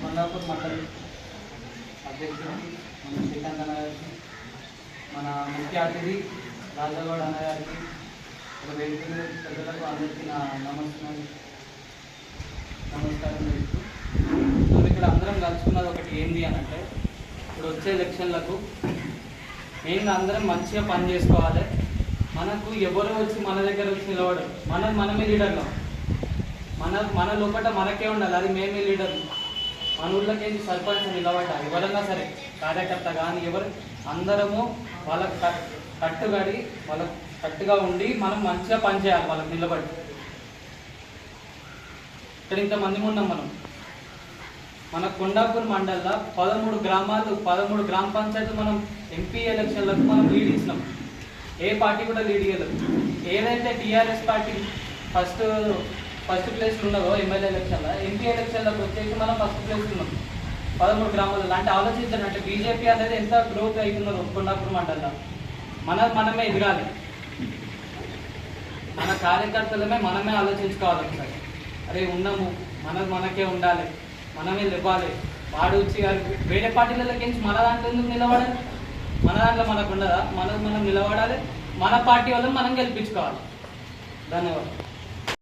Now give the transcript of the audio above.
కొండాపూర్ మండలి అధ్యక్షుడు మన శ్రీకాంత్ మన ముఖ్య అతిథి రాజగౌడ్ అన్న గారికి ఒక వేదిక మీద పెద్దలకు అందరికీ నా నమస్కారం నమస్కారం మనం ఇక్కడ అందరం కలుసుకున్నది ఒకటి ఏంటి అని అంటే ఇప్పుడు వచ్చే ఎలక్షన్లకు మెయిన్గా అందరం మంచిగా పని చేసుకోవాలి. మనకు ఎవరు వచ్చి మన దగ్గర వచ్చి నిలబడరు. మనం మనమే లీడర్లం. మన మన లోపల మనకే ఉండాలి. అది మేమే లీడర్. మన ఊళ్ళకేంటి సర్పంచ్ నిలబడ్డ. ఎవరన్నా సరే కార్యకర్త కానీ ఎవరు అందరము వాళ్ళకి కట్టుబడి వాళ్ళకి కట్టుగా ఉండి మనం మంచిగా పనిచేయాలి వాళ్ళకి నిలబడి. ఇక్కడ ఇంతమంది ఉన్నాం మనం. మన కొండాపూర్ మండల్లో పదమూడు గ్రామాలు పదమూడు గ్రామ పంచాయతీలు మనం ఎంపీ ఎలక్షన్లకు మనం లీడ్ ఇచ్చినాం. ఏ పార్టీ కూడా లీడ్ ఇవ్వలేదు ఏదైతే TRS party first first place ఉండదు ఎమ్మెల్యే ఎలక్షన్లో ఎంపీ ఎలక్షన్లకు వచ్చేసి మనం ఫస్ట్ ప్లేస్ ఉన్నాం. పదమూడు గ్రామాలలో. అంటే ఆలోచించండి అంటే బీజేపీ అనేది ఎంత గ్రోత్ అవుతుందో కొండాపురం మండలంలో మన మనమే ఎదగాలి. మన కార్యకర్తలమే మనమే ఆలోచించుకోవాలి ఒకసారి. అరే ఉన్నాము. మన మనకే ఉండాలి. మనమే ఇవ్వాలి వాడు వచ్చి వేరే పార్టీలకి మన దాంట్లో ఎందుకు నిలబడాలి? మన దాంట్లో మనకు ఉండదా? మనం మనం నిలబడాలి. మన పార్టీ వల్ల మనం గెలిపించుకోవాలి. ధన్యవాదాలు.